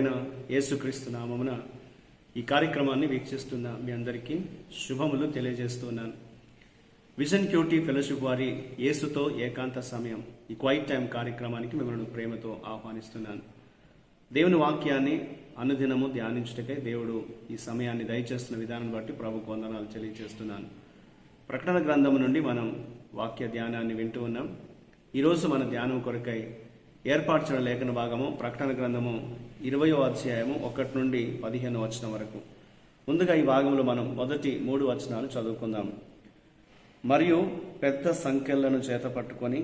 ప్రభువైన యేసుక్రీస్తు నామమున ఈ కార్యక్రమాన్ని వీక్షిస్తున్న మీ అందరికీ శుభములు తెలియజేస్తున్నాను. విజన్ క్యూటీ ఫెలోషిప్ వారి యేసుతో ఏకాంత సమయం ఈ క్వైట్ టైం కార్యక్రమానికి మిమ్మల్ని ప్రేమతో ఆహ్వానిస్తున్నాను. దేవుని వాక్యాన్ని అనుదినము ధ్యానించుటకై దేవుడు ఈ సమయాన్ని దయచేస్తున్న విధానం బట్టి ప్రభు వందనాలు తెలియజేస్తున్నాను. ప్రకటన గ్రంథము నుండి మనం వాక్య ధ్యానాన్ని వింటూ ఉన్నాం. ఈరోజు మన ధ్యానం కొరకై ఏర్పాటు లేఖన భాగము ప్రకటన గ్రంథము ఇరవయో అధ్యాయము ఒకటి నుండి పదిహేను వచనం వరకు. ముందుగా ఈ భాగంలో మనం మొదటి మూడు వచనాలు చదువుకుందాం. మరియు పెద్ద సంఖ్యలను చేత పట్టుకొని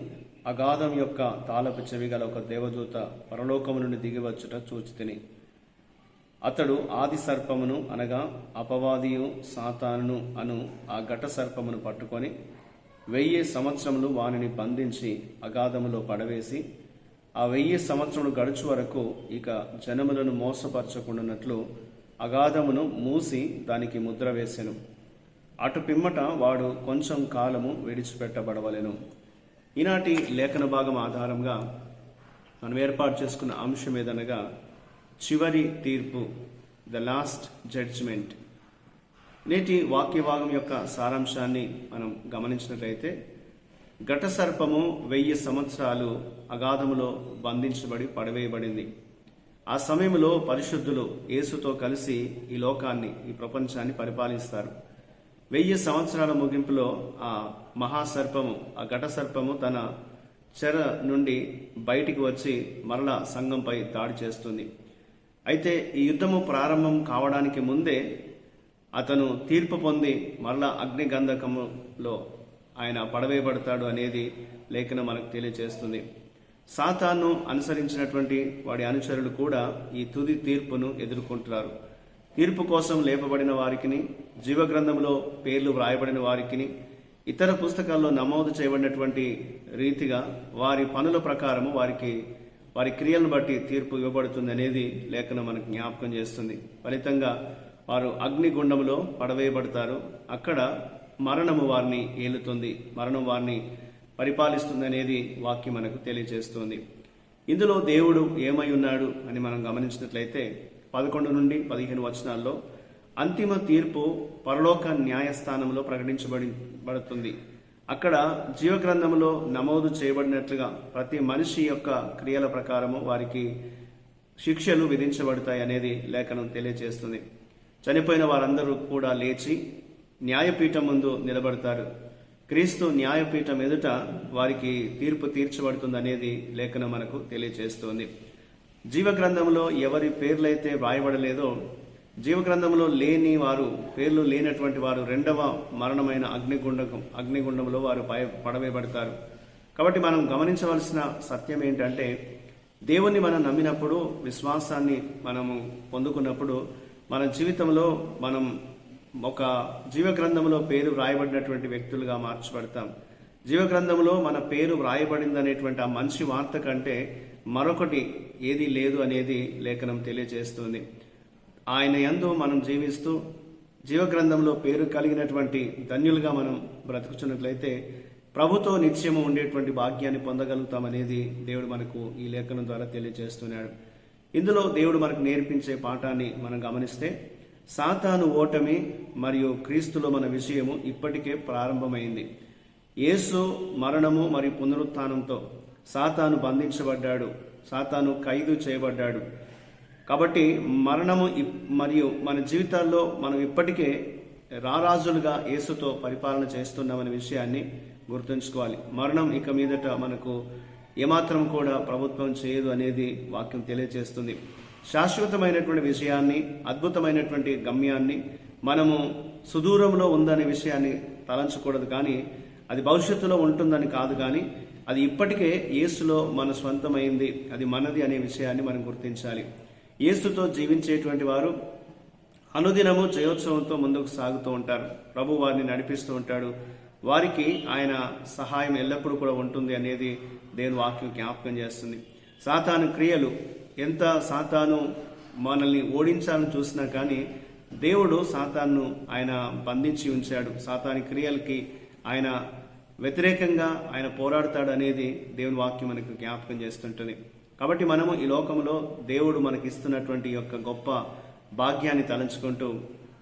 అగాధం యొక్క తాళపు చెవి గల ఒక దేవదూత పరలోకము నుండి దిగివచ్చుట చూచితిని అతడు ఆది సర్పమును అనగా అపవాదియు సాతానును అను ఆ ఘట సర్పమును పట్టుకొని వెయ్యి సంవత్సరములు వానిని బంధించి అగాధములో పడవేసి ఆ వెయ్యి సంవత్సరం గడుచు వరకు ఇక జనములను మోసపరచకుండానట్లు అగాధమును మూసి దానికి ముద్ర వేసెను. అటు పిమ్మట వాడు కొంచెం కాలము విడిచిపెట్టబడవలెను. ఈనాటి లేఖన భాగం ఆధారంగా మనం ఏర్పాటు చేసుకున్న అంశం ఏదనగా చివరి తీర్పు ద లాస్ట్ జడ్జ్మెంట్. నేటి వాక్య భాగం యొక్క సారాంశాన్ని మనం గమనించినట్లయితే ఘటసర్పము వెయ్యి సంవత్సరాలు అగాధములో బంధించబడి పడవేయబడింది. ఆ సమయంలో పరిశుద్ధులు యేసుతో కలిసి ఈ లోకాన్ని ఈ ప్రపంచాన్ని పరిపాలిస్తారు. వెయ్యి సంవత్సరాల ముగింపులో ఆ మహాసర్పము ఆ ఘటసర్పము తన చెర నుండి బయటికి వచ్చి మరల సంఘంపై దాడి చేస్తుంది. అయితే ఈ యుద్ధము ప్రారంభం కావడానికి ముందే అతను తీర్పు పొంది మరలా అగ్నిగంధకములో ఆయన పడవేయబడతాడు అనేది లేఖనం మనకు తెలియజేస్తుంది సాతాను అనుసరించినటువంటి వాడి అనుచరులు కూడా ఈ తుది తీర్పును ఎదుర్కొంటున్నారు. తీర్పు కోసం లేపబడిన వారికిని జీవగ్రంథంలో పేర్లు వ్రాయబడిన వారికిని ఇతర పుస్తకాల్లో నమోదు చేయబడినటువంటి రీతిగా వారి పనుల ప్రకారము వారికి వారి క్రియలను బట్టి తీర్పు ఇవ్వబడుతుంది అనేది లేఖనం మనకు జ్ఞాపకం చేస్తుంది. ఫలితంగా వారు అగ్నిగుండంలో పడవేయబడతారు. అక్కడ మరణము వారిని ఏలుతుంది. మరణం వారిని పరిపాలిస్తుంది అనేది వాక్యం మనకు తెలియజేస్తుంది. ఇందులో దేవుడు ఏమై ఉన్నాడు అని మనం గమనించినట్లయితే పదకొండు నుండి పదిహేను వచనాల్లో అంతిమ తీర్పు పరలోక న్యాయస్థానంలో ప్రకటించబడి పడుతుంది. అక్కడ జీవగ్రంథంలో నమోదు చేయబడినట్లుగా ప్రతి మనిషి యొక్క క్రియల ప్రకారము వారికి శిక్షలు విధించబడతాయి అనేది లేఖనం తెలియజేస్తుంది. చనిపోయిన వారందరూ కూడా లేచి న్యాయపీఠం ముందు నిలబడతారు. క్రీస్తు న్యాయపీఠం ఎదుట వారికి తీర్పు తీర్చబడుతుంది అనేది లేఖనం మనకు తెలియజేస్తోంది జీవగ్రంథంలో ఎవరి పేర్లైతే వ్రాయబడలేదో జీవగ్రంథంలో లేని వారు పేర్లు లేనటువంటి వారు రెండవ మరణమైన అగ్నిగుండం అగ్నిగుండంలో వారు పయ- పడవేయబడతారు. కాబట్టి మనం గమనించవలసిన సత్యం ఏంటంటే దేవుణ్ణి మనం నమ్మినప్పుడు విశ్వాసాన్ని మనము పొందుకున్నప్పుడు మన జీవితంలో మనం ఒక జీవగ్రంథంలో పేరు వ్రాయబడినటువంటి వ్యక్తులుగా మార్చబడతాం. జీవగ్రంథంలో మన పేరు వ్రాయబడింది అనేటువంటి ఆ మంచి వార్త కంటే మరొకటి ఏది లేదు అనేది లేఖనం తెలియజేస్తుంది. ఆయన యందు మనం జీవిస్తూ జీవగ్రంథంలో పేరు కలిగినటువంటి ధన్యులుగా మనం బ్రతుకుతున్నట్లయితే ప్రభుతో నిత్యము ఉండేటువంటి భాగ్యాన్ని పొందగలుగుతామనేది దేవుడు మనకు ఈ లేఖనం ద్వారా తెలియజేస్తున్నాడు. ఇందులో దేవుడు మనకు నేర్పించే పాఠాన్ని మనం గమనిస్తే సాతాను ఓటమి మరియు క్రీస్తులో మన విషయము ఇప్పటికే ప్రారంభమైంది. యేసు మరణము మరియు పునరుత్థానంతో సాతాను బంధించబడ్డాడు. సాతాను ఖైదు చేయబడ్డాడు. కాబట్టి మరణము ఇప్- మరియు మన జీవితాల్లో మనం ఇప్పటికే రారాజులుగా యేసుతో పరిపాలన చేస్తున్నామనే విషయాన్ని గుర్తుంచుకోవాలి. మరణం ఇక మీదట మనకు ఏమాత్రం కూడా ప్రభుత్వం చేయదు అనేది వాక్యం తెలియజేస్తుంది శాశ్వతమైనటువంటి విషయాన్ని అద్భుతమైనటువంటి గమ్యాన్ని మనము సుదూరంలో ఉందనే విషయాన్ని తలంచకూడదు కానీ అది భవిష్యత్తులో ఉంటుందని కాదు కానీ అది ఇప్పటికే యేసులో మన స్వంతమైంది అది మనది అనే విషయాన్ని మనం గుర్తించాలి. యేసుతో జీవించేటువంటి వారు అనుదినము జయోత్సవంతో ముందుకు సాగుతూ ఉంటారు. ప్రభు వారిని నడిపిస్తూ ఉంటాడు. వారికి ఆయన సహాయం ఎల్లప్పుడూ కూడా ఉంటుంది అనేది దేవుని వాక్యం జ్ఞాపకం చేస్తుంది. సాతాను క్రియలు ఎంత సాతాను మనల్ని ఓడించాలని చూసినా కానీ దేవుడు సాతాన్ను ఆయన బంధించి ఉంచాడు. సాతాని క్రియలకి ఆయన వ్యతిరేకంగా ఆయన పోరాడతాడు అనేది దేవుని వాక్యం మనకు జ్ఞాపకం చేస్తుంటుంది. కాబట్టి మనము ఈ లోకంలో దేవుడు మనకి ఇస్తున్నటువంటి యొక్క గొప్ప భాగ్యాన్ని తలంచుకుంటూ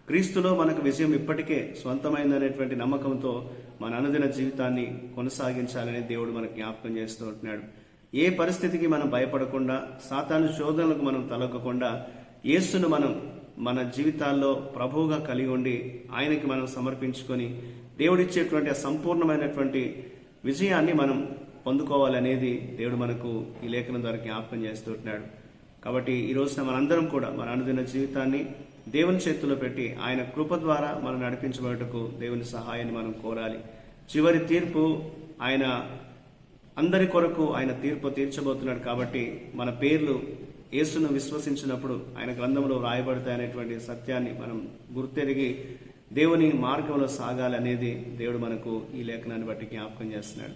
క్రీస్తులో మనకు విజయం ఇప్పటికే స్వంతమైందనేటువంటి నమ్మకంతో మన అనుదిన జీవితాన్ని కొనసాగించాలని దేవుడు మనకు జ్ఞాపకం చేస్తూ ఉంటున్నాడు. ఏ పరిస్థితికి మనం భయపడకుండా సాతాను శోధనలకు మనం తలొక్కకుండా యేసును మనం మన జీవితాల్లో ప్రభువుగా కలిగి ఉండి ఆయనకి మనం సమర్పించుకొని దేవుడిచ్చేటువంటి సంపూర్ణమైనటువంటి విజయాన్ని మనం పొందుకోవాలనేది దేవుడు మనకు ఈ లేఖనం ద్వారా జ్ఞాపకం చేస్తుంటున్నాడు కాబట్టి ఈ రోజున మనందరం కూడా మన అనుదిన జీవితాన్ని దేవుని చేతిలో పెట్టి ఆయన కృప ద్వారా మనం నడిపించబడటకు దేవుని సహాయాన్ని మనం కోరాలి. చివరి తీర్పు ఆయన అందరి కొరకు ఆయన తీర్పు తీర్చబోతున్నాడు కాబట్టి మన పేర్లు యేసును విశ్వసించినప్పుడు ఆయన గ్రంథంలో రాయబడతాయనేటువంటి సత్యాన్ని మనం గుర్తెరిగి దేవుని మార్గంలో సాగాలనేది దేవుడు మనకు ఈ లేఖనాన్ని బట్టి జ్ఞాపకం చేస్తున్నాడు.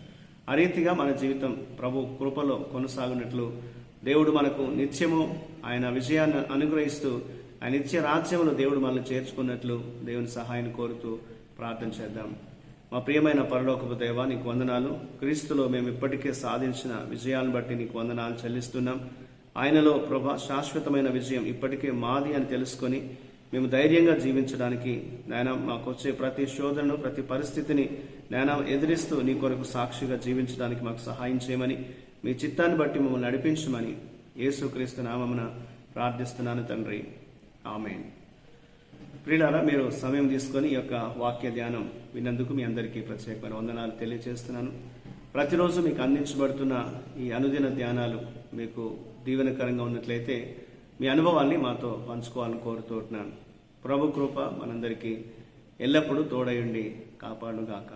ఆ రీతిగా మన జీవితం ప్రభు కృపలో కొనసాగినట్లు దేవుడు మనకు నిత్యము ఆయన విజయాన్ని అనుగ్రహిస్తూ ఆయన నిత్య రాజ్యంలో దేవుడు మనల్ని చేర్చుకున్నట్లు దేవుని సహాయాన్ని కోరుతూ ప్రార్థన చేద్దాం. మా ప్రియమైన పరలోకపు దేవ నీకు వందనాలు. క్రీస్తులో మేము ఇప్పటికే సాధించిన విజయాలను బట్టి నీకు వందనాలు చెల్లిస్తున్నాం. ఆయనలో ప్రభా శాశ్వతమైన విజయం ఇప్పటికే మాది అని తెలుసుకొని మేము ధైర్యంగా జీవించడానికి నాయన మాకు వచ్చే ప్రతి శోధనను ప్రతి పరిస్థితిని నాయన ఎదిరిస్తూ నీ కొరకు సాక్షిగా జీవించడానికి మాకు సహాయం చేయమని మీ చిత్తాన్ని బట్టి మమ్మల్ని నడిపించమని యేసుక్రీస్తు నామమున ప్రార్థిస్తున్నాను తండ్రి. ఆమెన్. ప్రియులారా మీరు సమయం తీసుకొని ఈ యొక్క వాక్య ధ్యానం విన్నందుకు మీ అందరికీ ప్రత్యేకమైన వందనాలు తెలియజేస్తున్నాను ప్రతిరోజు మీకు అందించబడుతున్న ఈ అనుదిన ధ్యానాలు మీకు దీవెనకరంగా ఉన్నట్లయితే మీ అనుభవాల్ని మాతో పంచుకోవాలని కోరుతున్నాను ప్రభు కృప మనందరికీ ఎల్లప్పుడూ తోడయుండి కాపాడుగాక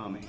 ఆమె